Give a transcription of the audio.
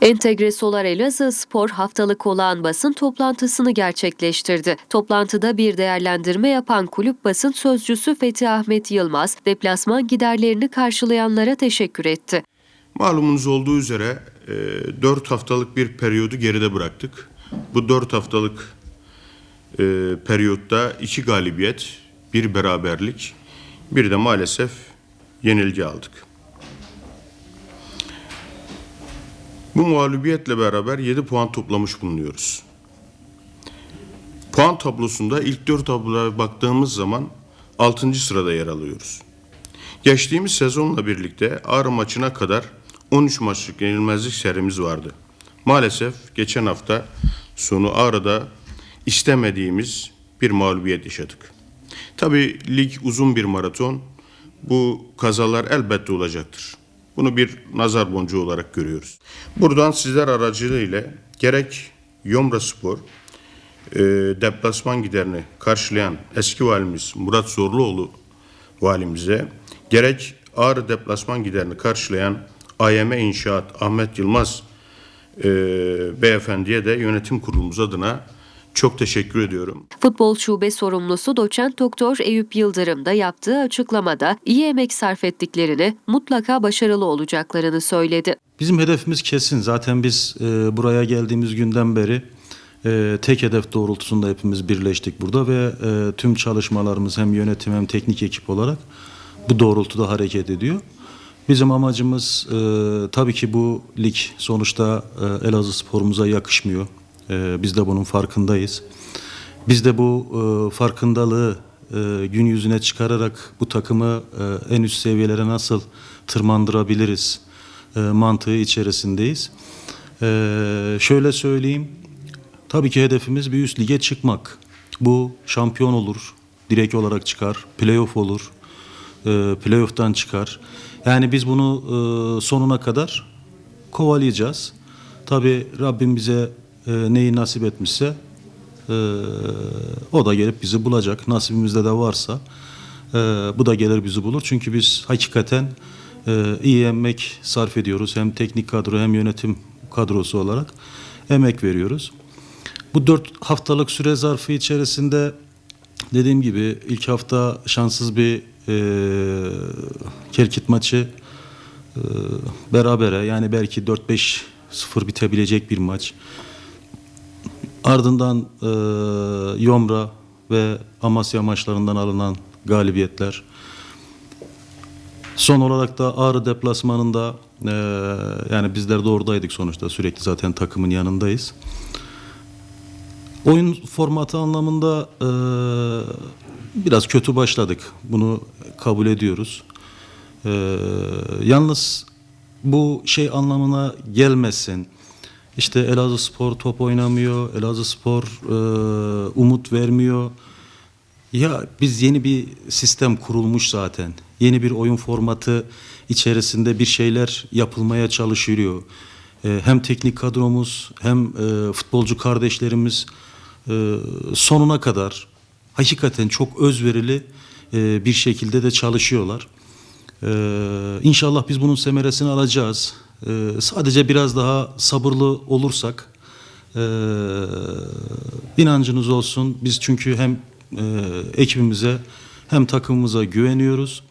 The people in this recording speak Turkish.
Entegre Solar Elazığ Spor haftalık olan basın toplantısını gerçekleştirdi. Toplantıda bir değerlendirme yapan kulüp basın sözcüsü Fethi Ahmet Yılmaz, deplasman giderlerini karşılayanlara teşekkür etti. Malumunuz olduğu üzere 4 haftalık bir periyodu geride bıraktık. Bu 4 haftalık e, periyotta 2 galibiyet, bir beraberlik, bir de maalesef yenilgi aldık. Bu mağlubiyetle beraber 7 puan toplamış bulunuyoruz. Puan tablosunda ilk 4 tabloya baktığımız zaman 6. sırada yer alıyoruz. Geçtiğimiz sezonla birlikte Ağrı maçına kadar 13 maçlık yenilmezlik serimiz vardı. Maalesef geçen hafta sonu Ağrı'da istemediğimiz bir mağlubiyet yaşadık. Tabii lig uzun bir maraton. Bu kazalar elbette olacaktır. Bunu bir nazar boncuğu olarak görüyoruz. Buradan sizler aracılığıyla gerek Yomra Spor, e, deplasman giderini karşılayan eski valimiz Murat Zorluoğlu valimize, gerek Ağrı deplasman giderini karşılayan AYM İnşaat Ahmet Yılmaz e, beyefendiye de yönetim kurulumuz adına çok teşekkür ediyorum. Futbol şube sorumlusu doçent doktor Eyüp Yıldırım da yaptığı açıklamada iyi emek sarf ettiklerini, mutlaka başarılı olacaklarını söyledi. Bizim hedefimiz kesin. Zaten biz e, buraya geldiğimiz günden beri e, tek hedef doğrultusunda hepimiz birleştik burada ve e, tüm çalışmalarımız hem yönetim hem teknik ekip olarak bu doğrultuda hareket ediyor. Bizim amacımız e, tabii ki bu lig sonuçta e, Elazığ sporumuza yakışmıyor. E, biz de bunun farkındayız. Biz de bu e, farkındalığı e, gün yüzüne çıkararak bu takımı e, en üst seviyelere nasıl tırmandırabiliriz mantığı içerisindeyiz. Şöyle söyleyeyim, tabii ki hedefimiz bir üst lige çıkmak. Bu şampiyon olur, direkt olarak çıkar, playoff olur, playoff'tan çıkar. Yani biz bunu sonuna kadar kovalayacağız. Tabii Rabbim bize e, neyi nasip etmişse e, o da gelip bizi bulacak. Nasibimizde de varsa e, bu da gelir bizi bulur. Çünkü biz hakikaten e, iyi emek sarf ediyoruz. Hem teknik kadro hem yönetim kadrosu olarak emek veriyoruz. Bu dört haftalık süre zarfı içerisinde dediğim gibi ilk hafta şanssız bir e, Kerkit maçı e, berabere yani belki 4-5 0 bitebilecek bir maç. Ardından e, Yomra ve Amasya maçlarından alınan galibiyetler. Son olarak da Ağrı deplasmanında e, yani bizler de oradaydık sonuçta sürekli zaten takımın yanındayız. Oyun formatı anlamında e, biraz kötü başladık. Bunu kabul ediyoruz. E, yalnız bu şey anlamına gelmesin. İşte Elazığ Spor top oynamıyor, Elazığ Spor e, umut vermiyor. Ya biz yeni bir sistem kurulmuş zaten. Yeni bir oyun formatı içerisinde bir şeyler yapılmaya çalışılıyor. E, hem teknik kadromuz hem e, futbolcu kardeşlerimiz e, sonuna kadar hakikaten çok özverili e, bir şekilde de çalışıyorlar. Ee, inşallah biz bunun semeresini alacağız. Ee, sadece biraz daha sabırlı olursak e, inancınız olsun. Biz çünkü hem e, ekibimize hem takımımıza güveniyoruz.